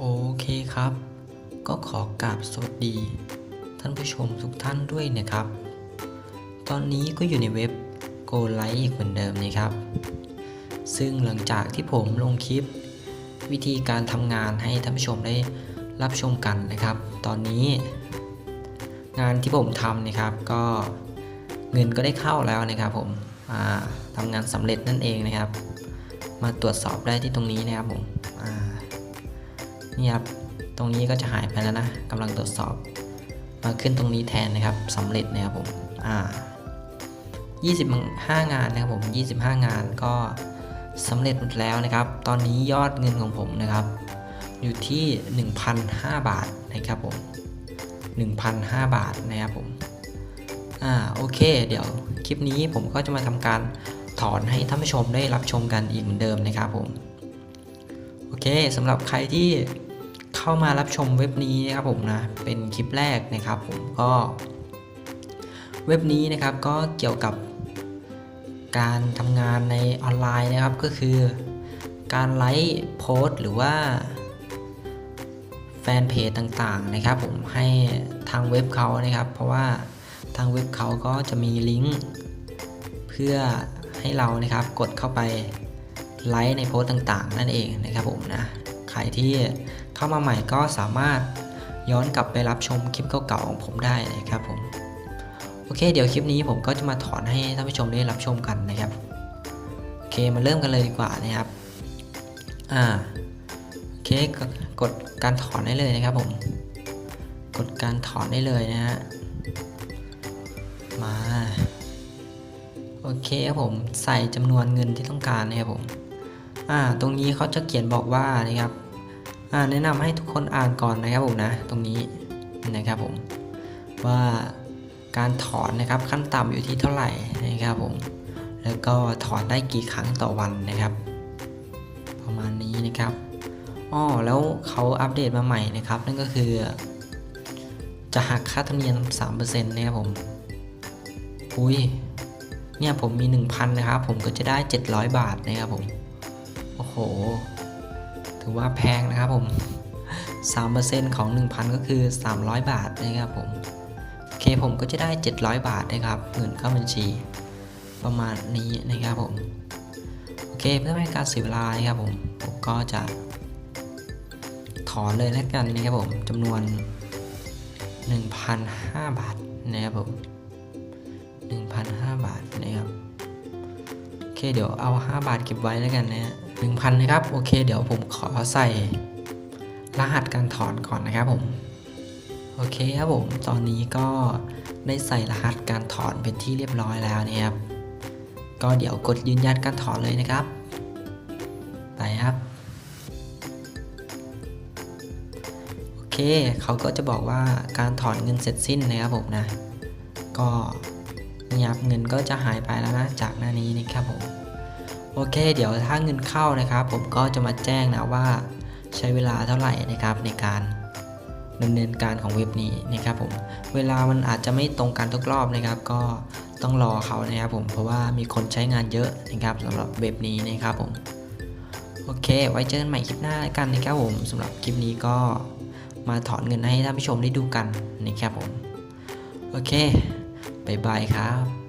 โอเคครับ ก็ขอกราบสวัสดี ท่านผู้ชมทุกท่านด้วยนะครับ ตอนนี้ก็อยู่ในเว็บ Go l i อีกเหมือนเดิมนะครับ ซึ่งหลังจากที่ผมลงคลิป วิธีการทำงานให้ท่านผู้ชมได้รับชมกันนะครับ ตอนนี้ งานที่ผมทำนะครับก็เงินก็ได้เข้าแล้วนะครับผมทำงานสำเร็จนั่นเองนะครับ มาตรวจสอบได้ที่ตรงนี้นะครับผมอ่า นี่ครับ ตรงนี้ก็จะหายไปแล้วนะกำลังตรวจสอบ มาขึ้นตรงนี้แทนนะครับสำเร็จนะครับผมอ่า25 งานนะครับผม 25 งานก็สำเร็จหมดแล้วนะครับ ตอนนี้ยอดเงินของผมนะครับ อยู่ที่ 1,005 บาทนะครับผม 1,005 บาทนะครับผม อ่าโอเค เดี๋ยวคลิปนี้ผมก็จะมาทำการถอนให้ท่านผู้ชมได้รับชมกันอีกเหมือนเดิมนะครับผม โอเคสำหรับใครที่ เข้ามารับชมเว็บนี้นะครับผมนะเป็นคลิปแรกนะครับผมก็เว็บนี้นะครับก็เกี่ยวกับการทำงานในออนไลน์นะครับก็คือ การไลฟ์โพสต์หรือว่าแฟนเพจต่างๆนะครับผมให้ทางเว็บเขานะครับ เพราะว่าทางเว็บเขาก็จะมีลิงก์เพื่อให้เรานะครับกดเข้าไปไลค์ในโพสต์ต่างๆ นั่นเองนะครับผมนะใครที่ เข้ามาใหม่ก็สามารถย้อนกลับไปรับชมคลิปเก่าๆของผมได้นะครับผมโอเค เดี๋ยวคลิปนี้ผมก็จะมาถอนให้ท่านผู้ชมได้รับชมกันนะครับโอเคมาเริ่มกันเลยดีกว่านะครับอ่าโอเคกดกดการถอนได้เลยนะครับผมกดการถอนได้เลยนะฮะมาโอเคครับผมใส่จำนวนเงินที่ต้องการนะครับผมอ่าตรงนี้เขาจะเขียนบอกว่านะครับ แนะนำให้ทุกคนอ่านก่อนนะครับผมนะ ตรงนี้นะครับผมว่าการถอนนะครับขั้นต่ำอยู่ที่เท่าไหร่นะครับผมแล้วก็ถอนได้กี่ครั้งต่อวันนะครับ ประมาณนี้นะครับอ้อแล้วเขาอัปเดตมาใหม่นะครับ นั่นก็คือ จะหักค่าธรรมเนียม3%นะครับผมอุ้ยเนี่ยผมมี 1,000 นะครับ ผมก็จะได้ 700 บาทนะครับผม โอ้โห ถือว่าแพงนะครับผม 3%ของ 1,000 ก็คือ 300 บาทนะครับผม โอเคผมก็จะได้ 700 บาทนะครับเงินเข้าบัญชี ประมาณนี้นะครับผม โอเคเพื่อไม่ให้การเสียเวลานะครับผม ผมก็จะ ถอนเลยแล้วกันนะครับผมจำนวน 1,005 บาทนะครับผม 1,005 บาทนะครับ โอเคเดี๋ยวเอา 5 บาทเก็บไว้แล้วกันนะฮะ 1,000 นะครับ โอเค เดี๋ยวผมขอใส่รหัสการถอนก่อนนะครับผม โอเคครับผม ตอนนี้ก็ได้ใส่รหัสการถอนเป็นที่เรียบร้อยแล้วนะครับ ก็เดี๋ยวกดยืนยันการถอนเลยนะครับ ไปครับ โอเค เขาก็จะบอกว่าการถอนเงินเสร็จสิ้นนะครับผมนะ ก็นี่ครับเงินก็จะหายไปแล้วนะจากหน้านี้นะครับผม โอเค เดี๋ยวถ้าเงินเข้านะครับ ผมก็จะมาแจ้งนะว่าใช้เวลาเท่าไหร่นะครับในการดำเนินการของเว็บนี้นะครับผมเวลามันอาจจะไม่ตรงกันทุกรอบนะครับ ก็ต้องรอเขานะครับผมเพราะว่ามีคนใช้งานเยอะนะครับสำหรับเว็บนี้นะครับผมโอเค ไว้เจอกันใหม่คลิปหน้าแล้วกันนะครับผมสำหรับคลิปนี้ก็มาถอนเงินให้ท่านผู้ชมได้ดูกันนะครับผมโอเคบายบายครับ